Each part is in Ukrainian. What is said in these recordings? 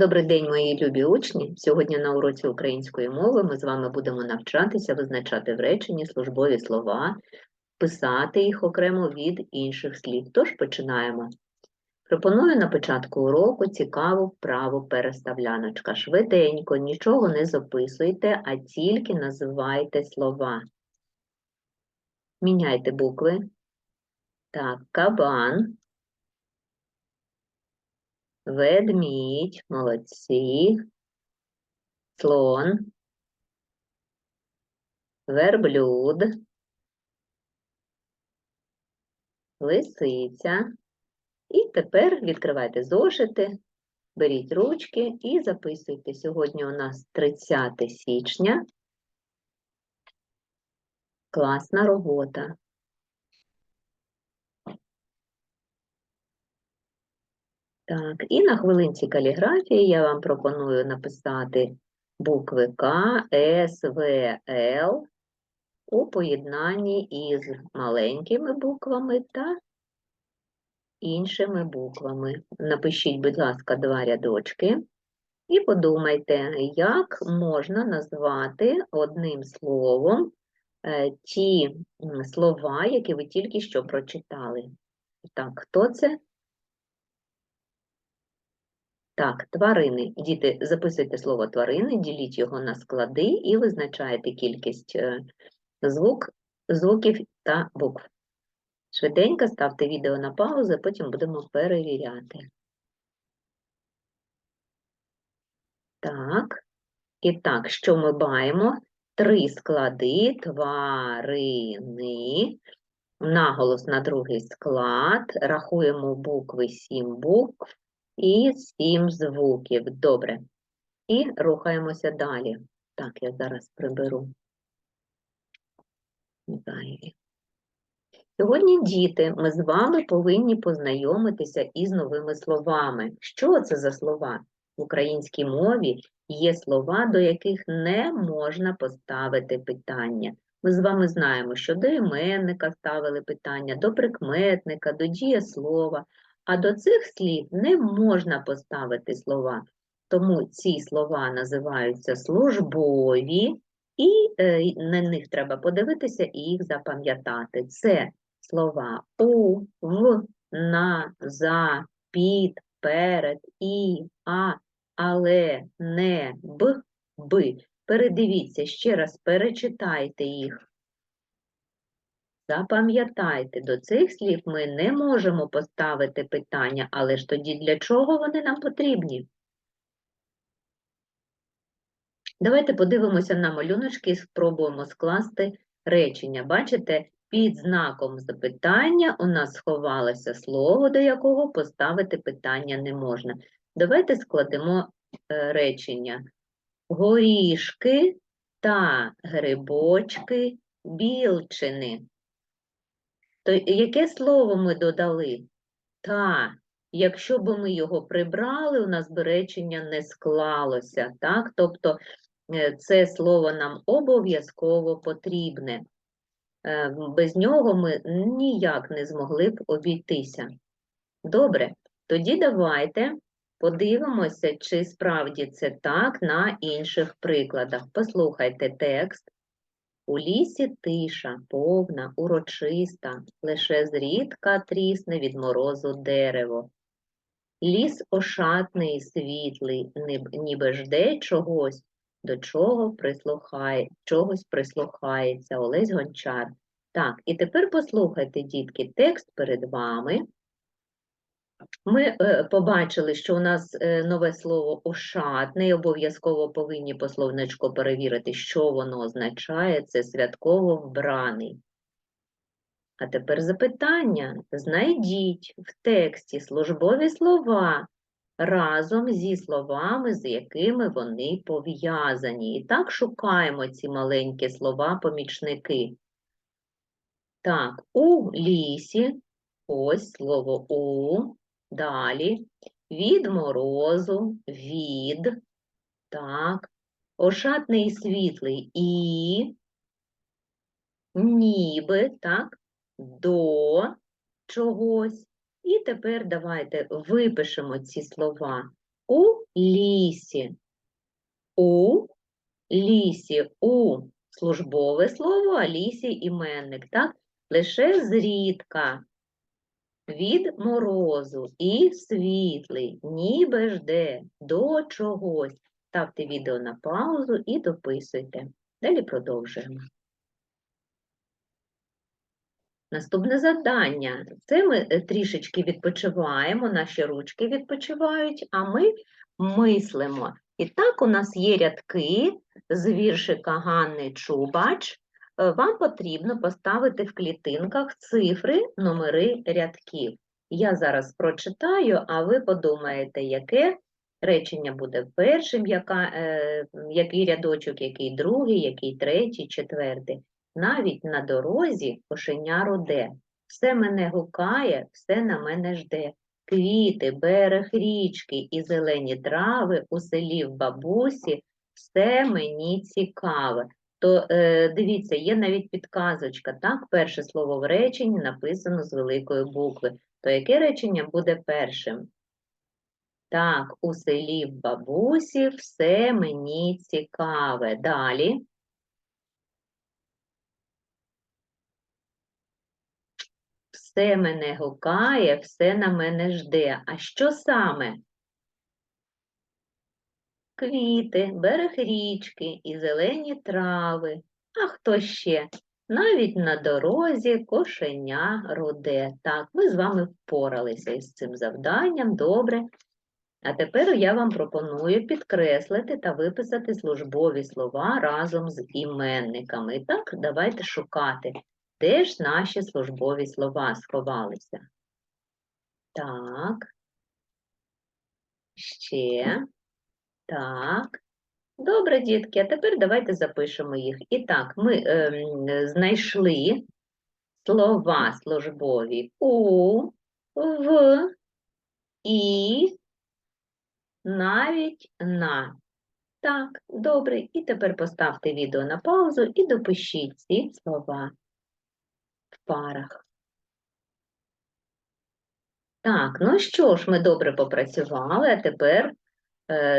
Добрий день, мої любі учні. Сьогодні на уроці української мови ми з вами будемо навчатися визначати в реченні службові слова, писати їх окремо від інших слів. Тож починаємо. Пропоную на початку уроку цікаву вправу переставляночка. Швиденько, нічого не записуйте, а тільки називайте слова. Міняйте букви. Так, кабан. Ведмідь, молодці, слон, верблюд, лисиця. І тепер відкривайте зошити, беріть ручки і записуйте. Сьогодні у нас 30 січня. Класна робота. Так, і на хвилинці каліграфії я вам пропоную написати букви К, С, В, Л у поєднанні із маленькими буквами та іншими буквами. Напишіть, будь ласка, два рядочки і подумайте, як можна назвати одним словом е, ті слова, які ви тільки що прочитали. Так, хто це? Так, тварини. Діти, записуйте слово тварини, діліть його на склади і визначаєте кількість е, звук, звуків та букв. Швиденько ставте відео на паузу, потім будемо перевіряти. Так. І так, що ми маємо? Три склади тварини. Наголос на другий склад. Рахуємо букви, сім букв і сім звуків. Добре. І рухаємося далі. Так, я зараз приберу. Зайві. Сьогодні, діти, ми з вами повинні познайомитися із новими словами. Що це за слова? В українській мові є слова, до яких не можна поставити питання. Ми з вами знаємо, що до іменника ставили питання, до прикметника, до дієслова, а до цих слів не можна поставити слова. Тому ці слова називаються службові, і е, на них треба подивитися і їх запам'ятати. Це слова у, в, на, за, під, перед, і, а, але, не, б, би. Передивіться, ще раз перечитайте їх. Запам'ятайте, до цих слів ми не можемо поставити питання, але ж тоді для чого вони нам потрібні? Давайте подивимося на малюночки і спробуємо скласти речення. Бачите, під знаком запитання у нас сховалося слово, до якого поставити питання не можна. Давайте складемо е, речення. Горішки та грибочки білчини. То яке слово ми додали? Та. Якщо б ми його прибрали, у нас би речення не склалося. Так? Тобто е, це слово нам обов'язково потрібне. Е, Без нього ми ніяк не змогли б обійтися. Добре, тоді давайте подивимося, чи справді це так на інших прикладах. Послухайте текст. У лісі тиша, повна, урочиста, лише зрідка трісне від морозу дерево. Ліс ошатний і світлий, ніби жде чогось, до чого прислухає, чогось прислухається Олесь Гончар. Так, і тепер послухайте, дітки, текст перед вами. Ми е, побачили, що у нас е, нове слово ошатний, обов'язково повинні по словничку перевірити, що воно означає. Це святково вбраний. А тепер запитання. Знайдіть в тексті службові слова разом зі словами, з якими вони пов'язані. І так шукаємо ці маленькі слова-помічники. Так, у лісі, ось слово у, далі, від морозу, від, так, ошатний і світлий і, ніби, так, до чогось. І тепер давайте випишемо ці слова. У лісі. У лісі. У службове слово, а лісі іменник. Так? Лише зрідка від морозу і світлий, ніби жде до чогось. Ставте відео на паузу і дописуйте. Далі продовжуємо. Наступне завдання. Це ми е, трішечки відпочиваємо, наші ручки відпочивають, а ми мислимо. І так у нас є рядки з віршика Ганни Чубач. Е, Вам потрібно поставити в клітинках цифри, номери рядків. Я зараз прочитаю, а ви подумаєте, яке речення буде першим, яка, е, який рядочок, який другий, який третій, четвертий. Навіть на дорозі кошеня роде. Все мене гукає, все на мене жде. Квіти, берег річки і зелені трави у селі в бабусі, все мені цікаве. То е, дивіться, є навіть підказочка, так? Перше слово в реченні написано з великої букви. То яке речення буде першим? Так, у селі бабусі все мені цікаве. Далі. Все мене гукає, все на мене жде. А що саме? Квіти, берег річки і зелені трави. А хто ще? Навіть на дорозі кошеня роде. Так, ми з вами впоралися із цим завданням, добре. А тепер я вам пропоную підкреслити та виписати службові слова разом з іменниками. Так, давайте шукати, де ж наші службові слова сховалися. Так. Ще. Так. Добре, дітки, а тепер давайте запишемо їх. І так, ми ем, знайшли слова службові у, в, і, навіть на. Так, добре. І тепер поставте відео на паузу і допишіть ці слова в парах. Так, ну що ж, ми добре попрацювали, а тепер е,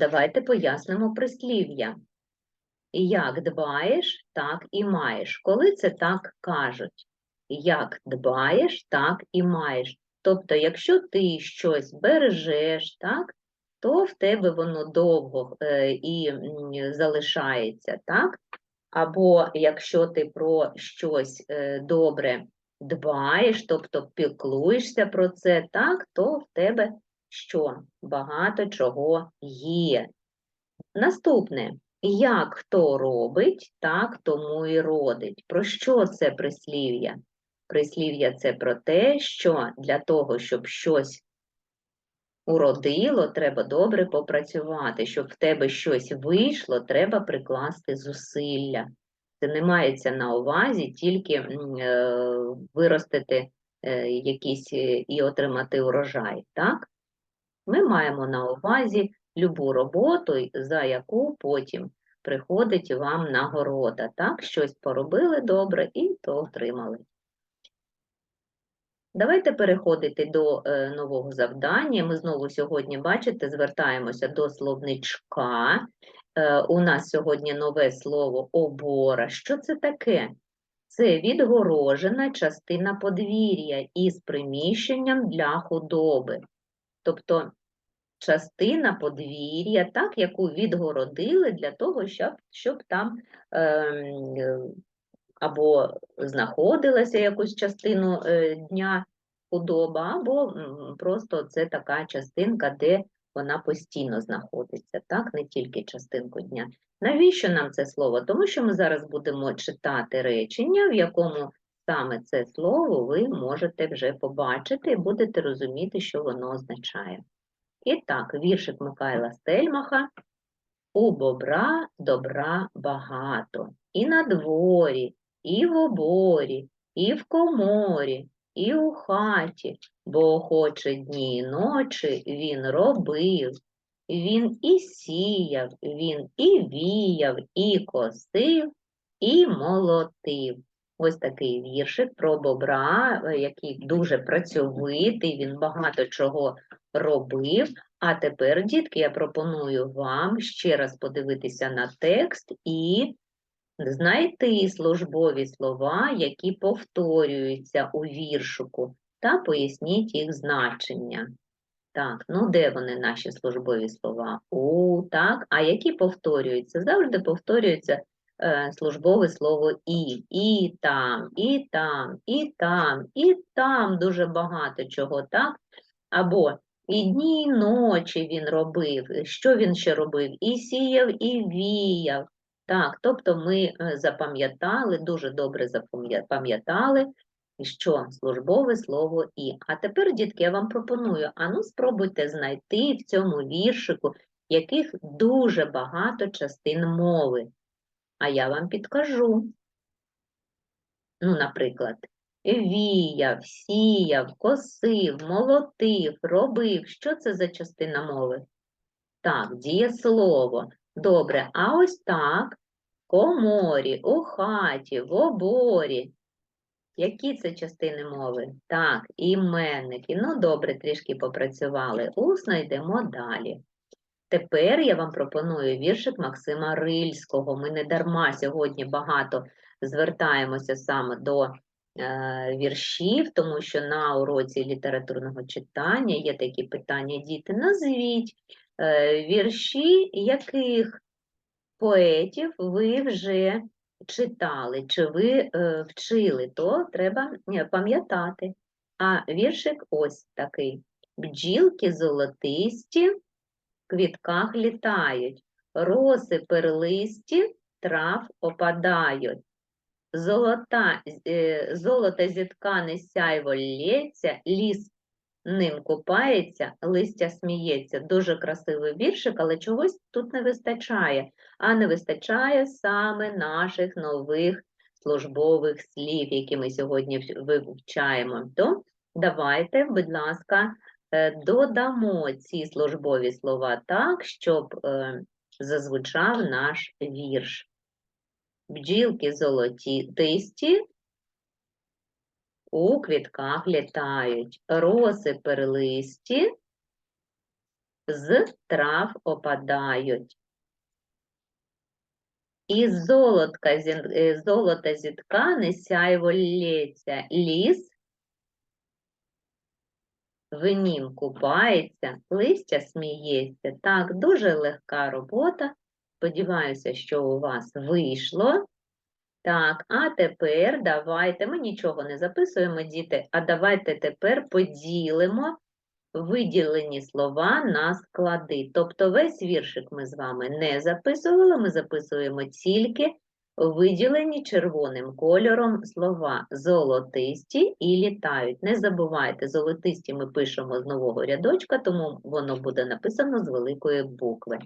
давайте пояснимо прислів'я. Як дбаєш, так і маєш. Коли це так кажуть? Як дбаєш, так і маєш. Тобто, якщо ти щось бережеш, так, то в тебе воно довго е, і залишається, так? Або якщо ти про щось е, добре дбаєш, тобто піклуєшся про це, так, то в тебе що? Багато чого є. Наступне. Як хто робить, так тому і родить. Про що це прислів'я? Прислів'я це про те, що для того, щоб щось уродило, треба добре попрацювати. Щоб в тебе щось вийшло, треба прикласти зусилля. Це не мається на увазі тільки е, виростити е, якісь е, і отримати урожай. Так? Ми маємо на увазі любу роботу, за яку потім приходить вам нагорода. Так, щось поробили добре і то отримали. Давайте переходити до е, нового завдання. Ми знову сьогодні, бачите, звертаємося до словничка. Е, у нас сьогодні нове слово обора. Що це таке? Це відгорожена частина подвір'я із приміщенням для худоби. Тобто частина подвір'я, так, яку відгородили для того, щоб, щоб там е, або знаходилася якусь частину е, дня худоба, або просто це така частинка, де вона постійно знаходиться, так, не тільки частинку дня. Навіщо нам це слово? Тому що ми зараз будемо читати речення, в якому саме це слово ви можете вже побачити і будете розуміти, що воно означає. І так, віршик Михайла Стельмаха у бобра добра багато, і на дворі, і в оборі, і в коморі, і у хаті, бо охоче дні і ночі він робив. Він і сіяв, він і віяв, і косив, і молотив. Ось такий віршик про бобра, е, який дуже працьовитий, він багато чого робив, А тепер, дітки, я пропоную вам ще раз подивитися на текст і знайти службові слова, які повторюються у віршику, та поясніть їх значення. Так, ну де вони наші службові слова? У, так, а які повторюються? Завжди повторюється е, службове слово і. І там, і там, і там, і там дуже багато чого, так? Або і дні, і ночі він робив. Що він ще робив? І сіяв, і віяв. Так, тобто ми е, запам'ятали, дуже добре запам'ятали, що службове слово і. А тепер, дітки, я вам пропоную, ану спробуйте знайти в цьому віршику, яких дуже багато частин мови. А я вам підкажу. Ну, наприклад, віяв, сіяв, косив, молотив, робив. Що це за частина мови? Так, дієслово. Добре, а ось так, коморі, у хаті, в оборі. Які це частини мови? Так, іменники. Ну, добре, трішки попрацювали. Усно йдемо далі. Тепер я вам пропоную віршик Максима Рильського. Ми не дарма сьогодні багато звертаємося саме до е, віршів, тому що на уроці літературного читання є такі питання, діти, назвіть е, вірші, яких поетів ви вже читали, чи ви е, вчили, то треба пам'ятати. А віршик ось такий. Бджілки золотисті квітках літають, роси перлисті трав опадають. Золота, е, золото зіткане сяйво лється, ліс ним купається, листя сміється. Дуже красивий віршик, але чогось тут не вистачає. А не вистачає саме наших нових службових слів, які ми сьогодні вивчаємо. То давайте, будь ласка, додамо ці службові слова так, щоб е, зазвучав наш вірш. Бджілки золотисті у квітках літають, роси перлисті з трав опадають. Із золотка, е, золота зі ткани сяйво лється, ліс в нім купається, листя сміється. Так, дуже легка робота. Сподіваюся, що у вас вийшло. Так, а тепер давайте, ми нічого не записуємо, діти, а давайте тепер поділимо виділені слова на склади. Тобто весь віршик ми з вами не записували, ми записуємо тільки виділені червоним кольором слова золотисті і літають. Не забувайте, золотисті ми пишемо з нового рядочка, тому воно буде написано з великої букви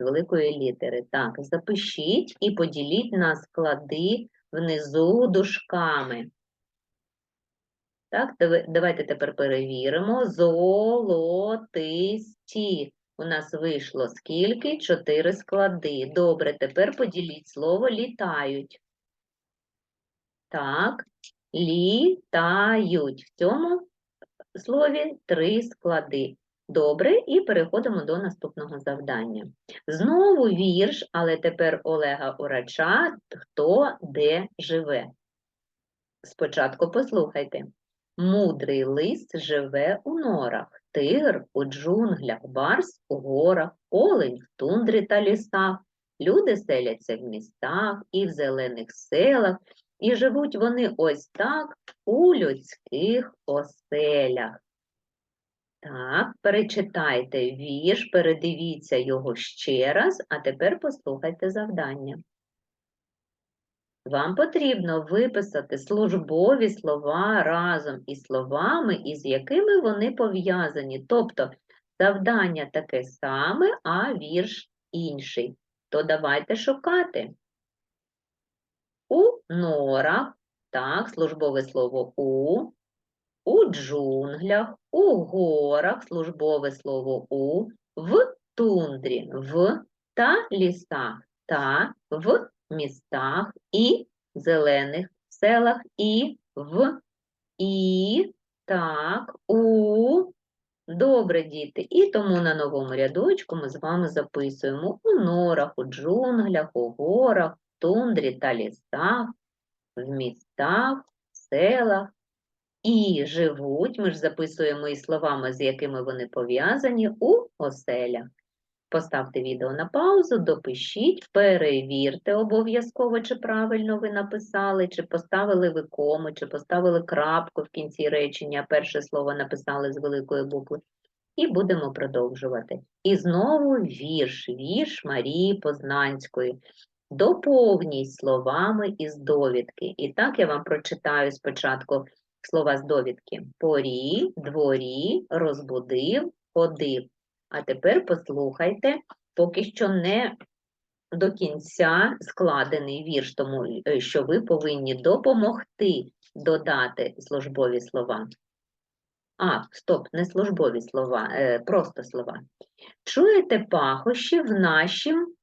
з великої літери. Так, запишіть і поділіть на склади внизу дужками. Так, давайте тепер перевіримо. Золотисті. У нас вийшло скільки? Чотири склади. Добре, тепер поділіть слово літають. Так, літають. В цьому слові три склади. Добре, і переходимо до наступного завдання. Знову вірш, але тепер Олега Урача Хто де живе. Спочатку послухайте. Мудрий лис живе у норах, тигр у джунглях, барс у горах, олень в тундрі та лісах. Люди селяться в містах і в зелених селах, і живуть вони ось так у людських оселях. Так, перечитайте вірш, передивіться його ще раз, а тепер послухайте завдання. Вам потрібно виписати службові слова разом із словами, із якими вони пов'язані. Тобто завдання таке саме, а вірш інший. То давайте шукати. У норах, так, службове слово у, у джунглях, у горах службове слово у, в тундрі, в та лісах, та в містах і зелених селах, і в і так, у Добре, діти. І тому на новому рядочку ми з вами записуємо у норах, у джунглях, у горах, тундрі та лісах, в містах, в селах. І живуть, ми ж записуємо і словами, з якими вони пов'язані, у оселях. Поставте відео на паузу, допишіть, перевірте обов'язково, чи правильно ви написали, чи поставили ви кому, чи поставили крапку в кінці речення, перше слово написали з великої букви. І будемо продовжувати. І знову вірш, вірш Марії Познанської. Доповніть словами із довідки. І так я вам прочитаю спочатку слова з довідки. Порі, дворі, розбудив, ходив. А тепер послухайте, поки що не до кінця складений вірш, тому е, що ви повинні допомогти додати службові слова. А, стоп, не службові слова, е, просто слова. Чуєте пахощі в нашім,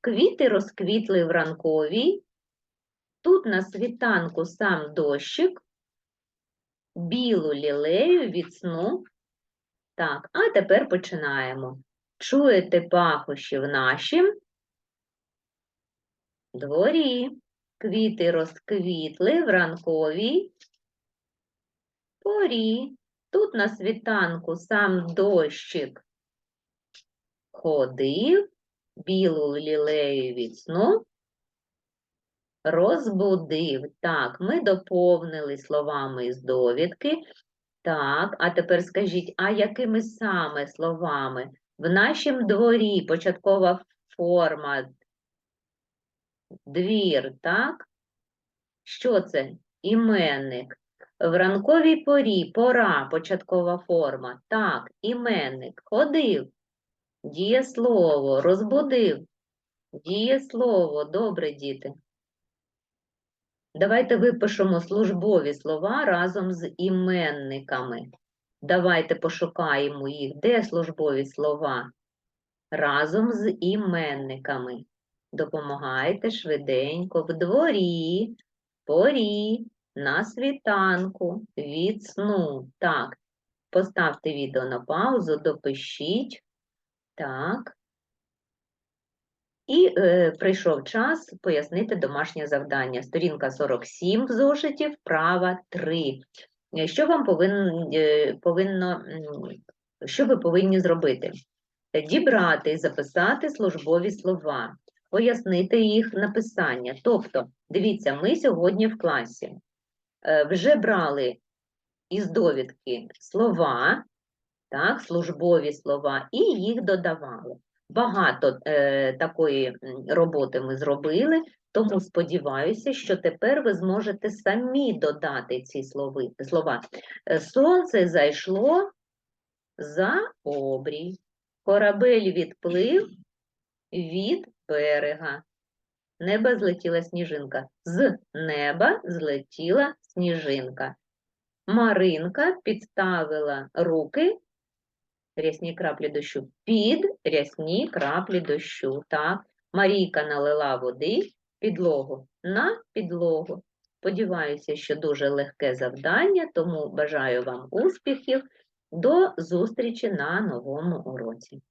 квіти розквітли в ранковій, тут на світанку сам дощик, білу лілею від сну. Так, а тепер починаємо. Чуєте пахощі в нашім дворі, квіти розквітли в ранковій порі. Тут на світанку сам дощик ходив, білу лілею від розбудив. Так, ми доповнили словами із довідки. Так, а тепер скажіть, а якими саме словами? В нашім дворі початкова форма двір, так? Що це? Іменник. В ранковій порі, пора, початкова форма. Так, іменник. Ходив. Дієслово, розбудив. Дієслово, добре, діти. Давайте випишемо службові слова разом з іменниками. Давайте пошукаємо їх. Де службові слова? Разом з іменниками. Допомагайте швиденько в дворі, порі, на світанку, від сну. Так, поставте відео на паузу, допишіть. Так. І е, прийшов час пояснити домашнє завдання. Сторінка 47 в зошиті, вправа 3. Е, Що вам повинно, е, повинно, що ви повинні зробити? Дібрати і записати службові слова, пояснити їх написання. Тобто, дивіться, ми сьогодні в класі е, вже брали із довідки слова, так, службові слова, і їх додавали. Багато е, такої роботи ми зробили, тому сподіваюся, що тепер ви зможете самі додати ці слови, слова. Е, Сонце зайшло за обрій, корабель відплив від берега. Неба злетіла сніжинка. З неба злетіла сніжинка. Маринка підставила руки рясні краплі дощу під рясні краплі дощу. Так, Марійка налила води підлогу на підлогу. Сподіваюся, що дуже легке завдання, тому бажаю вам успіхів. До зустрічі на новому уроці.